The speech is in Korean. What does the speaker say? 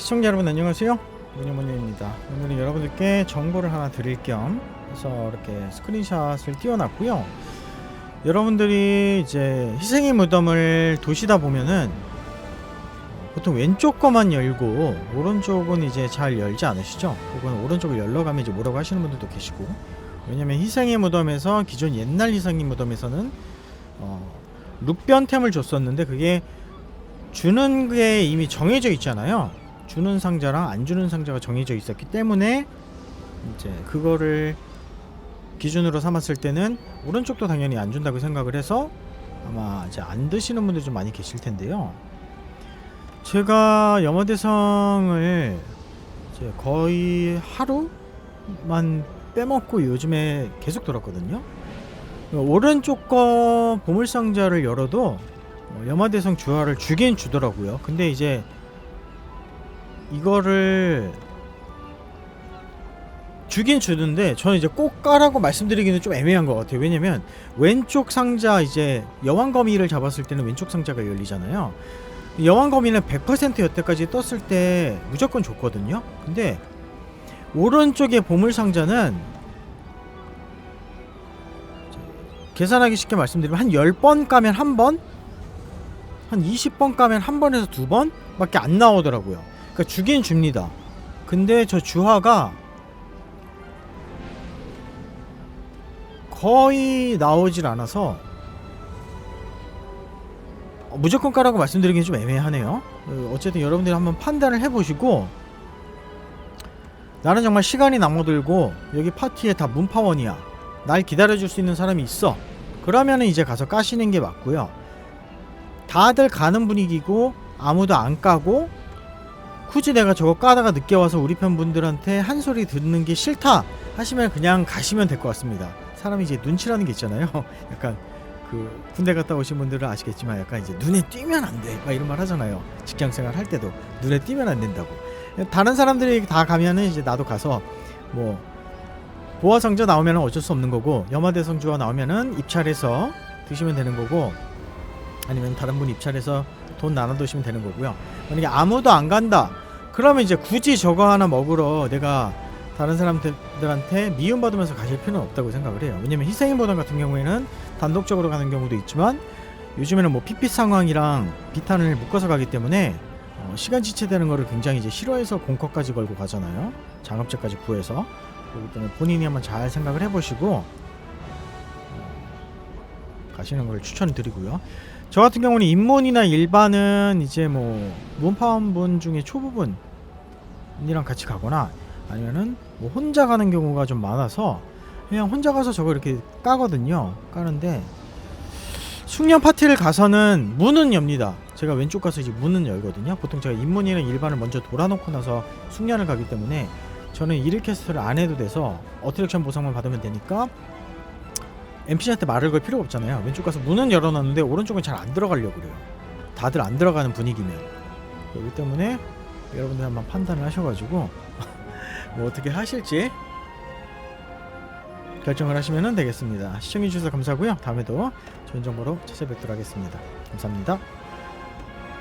시청자 여러분 안녕하세요. 문유문유입니다. 오늘은 여러분들께 정보를 하나 드릴 겸 해서 이렇게 스크린샷을 띄워놨고요. 여러분들이 이제 희생의 무덤을 도시다 보면은 보통 왼쪽 거만 열고 오른쪽은 이제 잘 열지 않으시죠? 혹은 오른쪽을 열러가면 이제 뭐라고 하시는 분들도 계시고. 왜냐면 희생의 무덤에서 기존 옛날 희생의 무덤에서는 어, 룩변템을 줬었는데 그게 주는 게 이미 정해져 있잖아요. 주는 상자랑 안 주는 상자가 정해져 있었기 때문에 이제 그거를 기준으로 삼았을 때는 오른쪽도 당연히 안 준다고 생각을 해서 아마 이제 안 드시는 분들 좀 많이 계실 텐데요. 제가 염화대성을 이제 거의 하루만 빼먹고 요즘에 계속 돌았거든요. 오른쪽 거 보물상자를 열어도 어, 염화대성 주화를 주긴 주더라고요. 근데 이제 이거를 주긴 주는데 저는 이제 꼭 까라고 말씀드리기는 좀 애매한 것 같아요. 왜냐면 왼쪽 상자 이제 여왕거미를 잡았을 때는 왼쪽 상자가 열리잖아요. 여왕거미는 100% 여태까지 떴을 때 무조건 줬거든요. 근데 오른쪽의 보물 상자는 계산하기 쉽게 말씀드리면 한 10번 까면 한 번? 한 20번 까면 한 번에서 두 번밖에 안 나오더라고요. 그러니까 주긴 줍니다. 근데 저 주화가 거의 나오질 않아서 어, 무조건 까라고 말씀드리기는 좀 애매하네요. 어, 어쨌든 여러분들이 한번 판단을 해보시고 나는 정말 시간이 남아들고 여기 파티에 다 문파원이야. 날 기다려줄 수 있는 사람이 있어. 그러면은 이제 가서 까시는 게 맞고요. 다들 가는 분위기고 아무도 안 까고 굳이 내가 저거 까다가 늦게 와서 우리 편 분들한테 한 소리 듣는 게 싫다 하시면 그냥 가시면 될 것 같습니다. 사람이 이제 눈치라는 게 있잖아요. 약간 그 군대 갔다 오신 분들은 아시겠지만 약간 이제 눈에 띄면 안 돼. 막 이런 말 하잖아요. 직장 생활 할 때도 눈에 띄면 안 된다고. 다른 사람들이 다 가면은 이제 나도 가서 뭐 보아상자 나오면은 어쩔 수 없는 거고 염화대성주가 나오면은 입찰해서 드시면 되는 거고 아니면 다른 분 입찰해서 돈 나눠 드시면 되는 거고요. 만약에 아무도 안 간다. 그러면 이제 굳이 저거 하나 먹으러 내가 다른 사람들한테 미움 받으면서 가실 필요는 없다고 생각을 해요. 왜냐면 희생의 보단 같은 경우에는 단독적으로 가는 경우도 있지만 요즘에는 뭐 피피 상황이랑 비탄을 묶어서 가기 때문에 어, 시간 지체되는 거를 굉장히 이제 싫어해서 공커까지 걸고 가잖아요. 장업제까지 구해서 그렇기 때문에 본인이 한번 잘 생각을 해보시고 어, 가시는 걸 추천드리고요. 저 같은 경우는 입문이나 일반은 이제 뭐 문파원분 중에 초부분이랑 같이 가거나 아니면은 뭐 혼자 가는 경우가 좀 많아서 그냥 혼자 가서 저거 이렇게 까거든요. 까는데 숙련 파티를 가서는 문은 엽니다. 제가 왼쪽 가서 이제 문은 열거든요. 보통 제가 입문이랑 일반을 먼저 돌아놓고 나서 숙련을 가기 때문에 저는 일일 캐스트를 안 해도 돼서 어트랙션 보상만 받으면 되니까 NPC한테 말을 걸 필요가 없잖아요. 왼쪽 가서 문은 열어놨는데 오른쪽은 잘 안 들어가려고 그래요. 다들 안 들어가는 분위기면 그렇기 때문에 여러분들 한번 판단을 하셔가지고 뭐 어떻게 하실지 결정을 하시면 되겠습니다. 시청해주셔서 감사하고요. 다음에도 좋은 정보로 찾아뵙도록 하겠습니다. 감사합니다.